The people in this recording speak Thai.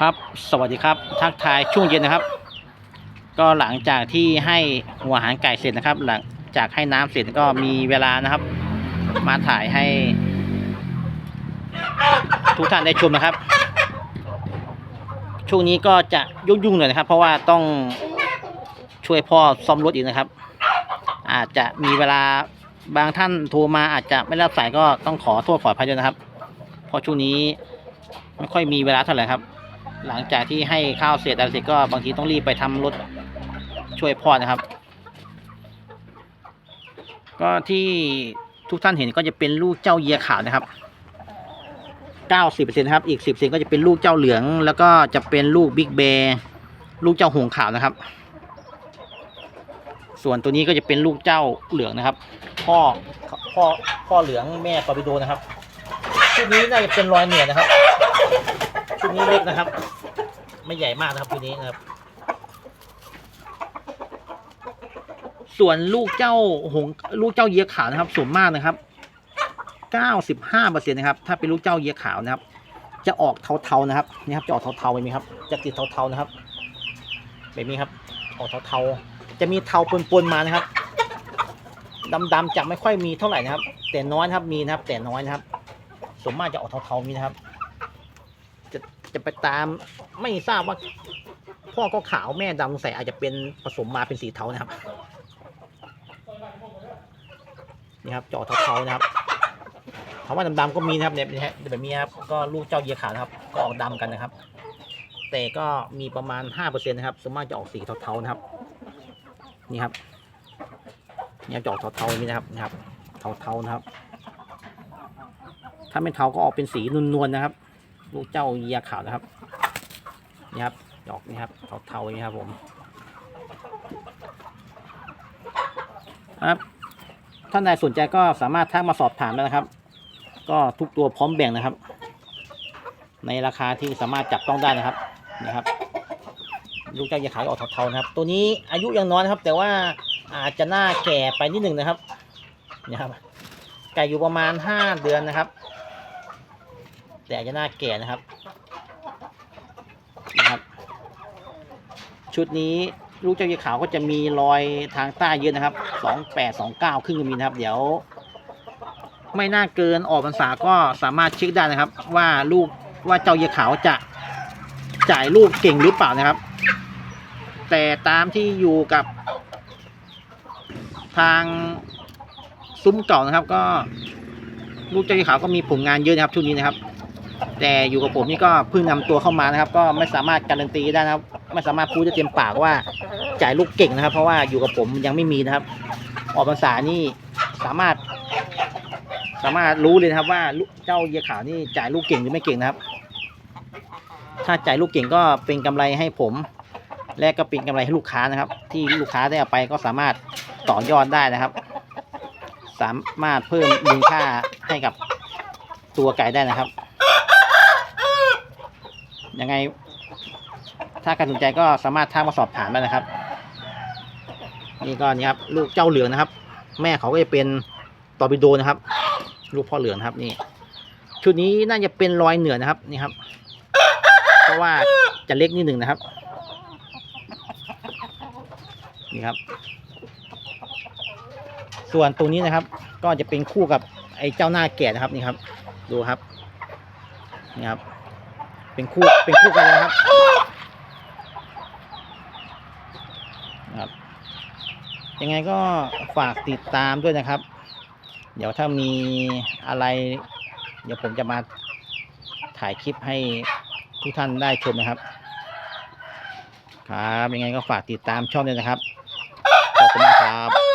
ครับ สวัสดีครับทักทายช่วงเย็นนะครับ ก็หลังจากที่ให้หัวอาหารไก่เสร็จนะครับ หลังจากให้น้ำเสร็จก็มีเวลานะครับ มาถ่ายให้ ทุกท่านได้ชมนะครับ ช่วงนี้ก็จะยุ่งๆหน่อยนะครับ เพราะว่าต้องช่วยพ่อซ่อมรถอีกนะครับ อาจจะมีเวลาบางท่านโทรมาอาจจะไม่รับสายก็ต้องขอโทษขออภัยด้วยนะครับ เพราะช่วงนี้ไม่ค่อยมีเวลาเท่าไหร่ครับ หลังจากที่ให้ข้าวเสร็จอะไรเสร็จก็บางทีต้องรีบไปทำรถช่วยพ่อนะครับ ก็ที่ทุกท่านเห็นก็จะเป็นลูกเจ้าเยียขาวนะครับ90%ครับอีก10%ก็จะเป็นลูกเจ้าเหลือง แล้วก็จะเป็นลูกบิ๊กแบร์ลูกเจ้าหงขาวนะครับ ส่วนตัวนี้ก็จะเป็นลูกเจ้าเหลืองนะครับ พ่อพ่อพ่อเหลืองแม่ปาปิโดนะครับชุดนี้น่าจะเป็นรอยเหนือนะครับชุดนี้เล็กนะครับ ไม่ใหญ่มากนะครับชุดนี้นะครับ ส่วนลูกเจ้าหงลูกเจ้าเยียขาวนะครับส่วนมากนะครับเก้าสิบห้าเปอร์เซ็นต์นะครับ ถ้าเป็นลูกเจ้าเยียขาวนะครับ จะออกเทาๆนะครับนี่ครับจะออกเทาๆแบบนี้ครับ จะติดเทาๆนะครับแบบนี้ครับ ออกเทาๆจะมีเทาปนๆมานะครับดำๆจะไม่ค่อยมีเท่าไหร่นะครับ แต่น้อยครับมีนะครับ แต่น้อยนะครับส่วนมากจะออกเทาๆมีนะครับ จะไปตามไม่ทราบว่า พ่อก็ขาวแม่ดำใส่อาจจะเป็นผสมมาเป็นสีเทานะครับนี่ครับจอเทาๆนะครับถามว่าดำๆก็มีนะครับเนี่ยแบบนี้ครับก็ลูกเจ้าเยียขาวนะครับ ก็ออกดำกันนะครับ แต่ก็มีประมาณห้าเปอร์เซ็นต์นะครับส่วนมากจะออกสีเทาๆนะครับ นี่ครับเนี่ยจะออกเทาๆนี่นะครับนะครับ เทาๆนะครับ ถ้าไม่เทาก็ออกเป็นสีนวลๆนะครับ ลูกเจ้าเยียขาวนะครับนี่ครับดอกนี่ครับเทาๆนี้ครับผมครับท่านใดสนใจก็สามารถทักมาสอบถามได้นะครับ ก็ทุกตัวพร้อมแบ่งนะครับ ในราคาที่สามารถจับต้องได้นะครับนี่ครับลูกเจ้าเยขาวออกเทาๆนะครับ ตัวนี้อายุยังน้อยนะครับ แต่ว่าอาจจะหน้าแก่ไปนิดหนึ่งนะครับนี่ครับไก่อยู่ประมาณห้าเดือนนะครับ แต่จะหน้าแก่นะครับนะครับ ชุดนี้ลูกเจ้าเยขาวก็จะมีรอยทางใต้เยอะนะครับสองแปดสองเก้าครึ่งก็มีนะครับ เดี๋ยว ไม่น่าเกินออกพรรษาก็สามารถเช็คได้นะครับ ว่าลูกว่าเจ้าเยขาวจะจ่ายลูกเก่งหรือเปล่านะครับ แต่ตามที่อยู่กับทางซุ้มเก่านะครับ ก็ลูกเจ้ายีขาวก็มีผลงานเยอะนะครับชุดนี้นะครับ แต่อยู่กับผมนี่ก็เพิ่งนำตัวเข้ามานะครับ ก็ไม่สามารถการันตีได้นะครับ ไม่สามารถพูดได้เต็มปากว่าจ่ายลูกเก่งนะครับ เพราะว่าอยู่กับผมยังไม่มีนะครับ ออกพรรษานี่สามารถ สามารถรู้เลยนะครับว่าเจ้าเยียขาวนี่จ่ายลูกเก่งหรือไม่เก่งนะครับ ถ้าจ่ายลูกเก่งก็เป็นกำไรให้ผม และก็เป็นกำไรให้ลูกค้านะครับ ที่ลูกค้าได้เอาไปก็สามารถต่อยอดได้นะครับ สามารถเพิ่มมูลค่าให้กับตัวไก่ได้นะครับ ยังไง ถ้าใครสนใจก็สามารถทักมาสอบถามได้นะครับ นี่ก็นี่ครับ ลูกเจ้าเหลืองนะครับ แม่เขาก็จะเป็นตอร์ปิโดนะครับ ลูกพ่อเหลืองครับนี่ ชุดนี้น่าจะเป็นรอยเหนือนะครับ นี่ครับ เพราะว่าจะเล็กนิดหนึ่งนะครับ นี่ครับ ส่วนตัวนี้นะครับ ก็จะเป็นคู่กับไอ้เจ้าหน้าแก่นะครับนี่ครับ ดูครับ นี่ครับ เป็นคู่เป็นคู่กันนะครับครับ ยังไงก็ฝากติดตามด้วยนะครับ เดี๋ยวถ้ามีอะไร เดี๋ยวผมจะมาถ่ายคลิปให้ทุกท่านได้ชมนะครับ ครับยังไงก็ฝากติดตามช่องด้วยนะครับขอบคุณมากครับ